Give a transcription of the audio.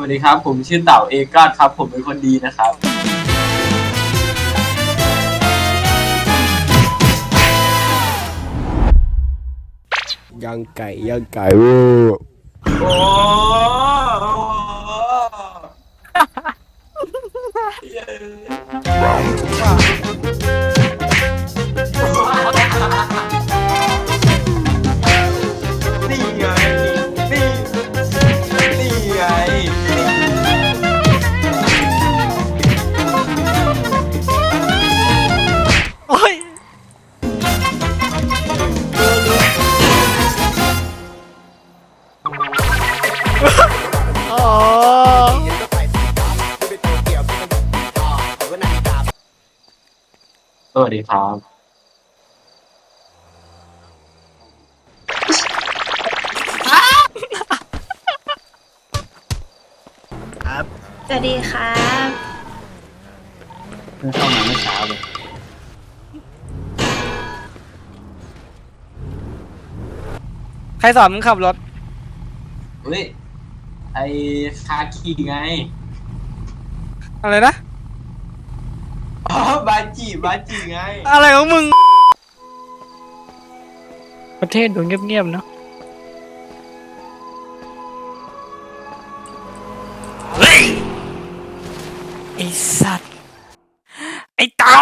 วัสดีครับ ผมชื่อเต่าเอกาดครับ ผมเป็นคนดีนะครับ ย่างไก่ย่างไก่เว้ยโอ้นี่ สวัสดีครับสวัสดีครับเพิ่งเข้ามาเมื่อเช้าเลยใครสอนมึงขับรถ เฮ้ย ไอคาคีไง อะไรนะอ๋อ บาจิบาจิไง อะไรของมึง ประเทศดูเงียบๆเนาะเฮ้ยไอสัตว์ ไอเต่า